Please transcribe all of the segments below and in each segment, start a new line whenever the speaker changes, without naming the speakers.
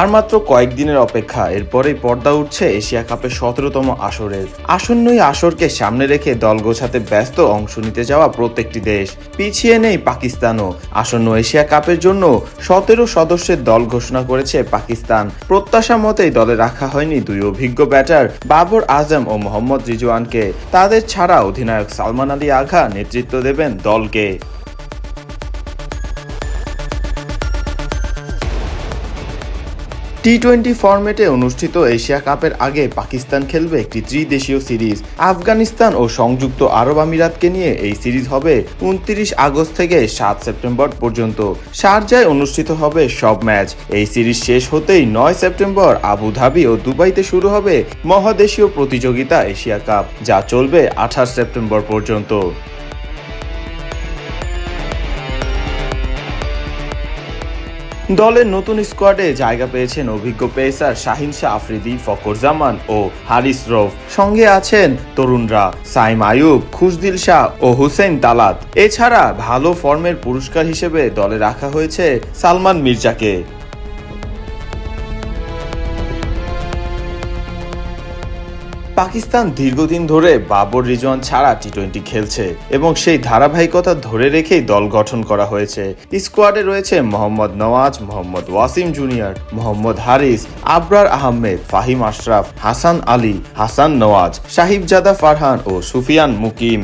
আর মাত্র কয়েকদিনের অপেক্ষা, এরপরেই পর্দা উঠছে এশিয়া কাপের সতেরোতম আসরের। আসন্নই আসরকে সামনে রেখে দল গোছাতে ব্যস্ত অংশ নিতে যাওয়া প্রত্যেকটি দেশ। পিছিয়ে নেই পাকিস্তানও। আসন্ন এশিয়া কাপের জন্য সতেরো সদস্যের দল ঘোষণা করেছে পাকিস্তান। প্রত্যাশা মতেই দলে রাখা হয়নি দুই অভিজ্ঞ ব্যাটার বাবর আজম ও মোহাম্মদ রিজওয়ানকে। তাদের ছাড়া অধিনায়ক সালমান আলী আঘা নেতৃত্ব দেবেন দলকে। টি টোয়েন্টি ফরম্যাটে অনুষ্ঠিত এশিয়া কাপের আগে পাকিস্তান খেলবে একটি ত্রিদেশীয় সিরিজ। আফগানিস্তান ও সংযুক্ত আরব আমিরাতকে নিয়ে এই সিরিজ হবে উনত্রিশ আগস্ট থেকে সাত সেপ্টেম্বর পর্যন্ত। শারজায় অনুষ্ঠিত হবে সব ম্যাচ। এই সিরিজ শেষ হতেই নয় সেপ্টেম্বর আবুধাবি ও দুবাইতে শুরু হবে মহাদেশীয় প্রতিযোগিতা এশিয়া কাপ, যা চলবে আঠাশ সেপ্টেম্বর পর্যন্ত। দলের নতুন স্কোয়াডে জায়গা পেয়েছেন অভিজ্ঞ পেসার শাহিন শাহ আফ্রিদি ফকর জামান ও হারিস রফ। সঙ্গে আছেন তরুণরা সাইম আয়ুব খুশদিল শাহ ও হুসেন তালাত এছাড়া ভালো ফর্মের পুরস্কার হিসেবে দলে রাখা হয়েছে সালমান মির্জাকে। পাকিস্তান দীর্ঘদিন ধরে বাবর রিজওয়ান ছাড়া টি টোয়েন্টি খেলছে এবং সেই ধারাবাহিকতা ধরে রেখেই দল গঠন করা হয়েছে। স্কোয়াডে রয়েছে মোহাম্মদ নওয়াজ, মোহাম্মদ ওয়াসিম জুনিয়র, মোহাম্মদ হারিস, আবরার আহমেদ, ফাহিম আশরাফ, হাসান আলী, হাসান নওয়াজ, সাহিবজাদা ফারহান ও সুফিয়ান মুকিম।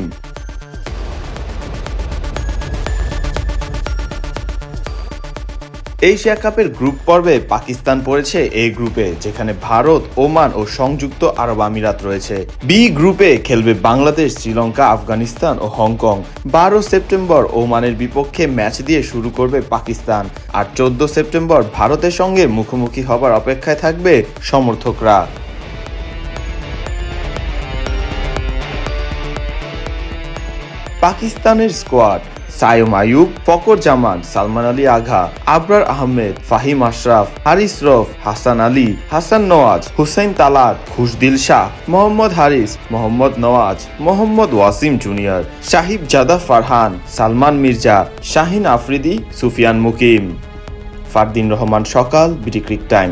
এশিয়া কাপের গ্রুপ পর্বে পাকিস্তান পড়েছে এ গ্রুপে, যেখানে ভারত, ওমান ও সংযুক্ত আরব আমিরাত রয়েছে। বি গ্রুপে খেলবে বাংলাদেশ, শ্রীলঙ্কা, আফগানিস্তান ও হংকং। বারো সেপ্টেম্বর ওমানের বিপক্ষে ম্যাচ দিয়ে শুরু করবে পাকিস্তান। আর চোদ্দ সেপ্টেম্বর ভারতের সঙ্গে মুখোমুখি হবার অপেক্ষায় থাকবে সমর্থকরা। পাকিস্তানের squad Saim Ayub Fakhar Zaman, Salman Ali Agha, Abrar Ahmed, Fahim Ashraf, Haris Rauf, Hasan Ali, Hasan Nawaz Hussain Talat Khushdil Shah, Mohammad Haris, Mohammad Nawaz, Mohammad Wasim junior Sahibzada Farhan, Salman Mirza, Shahin Afridi, Sufian Mukim. Fardin Rahman সকাল, বিটি ক্রিক টাইম।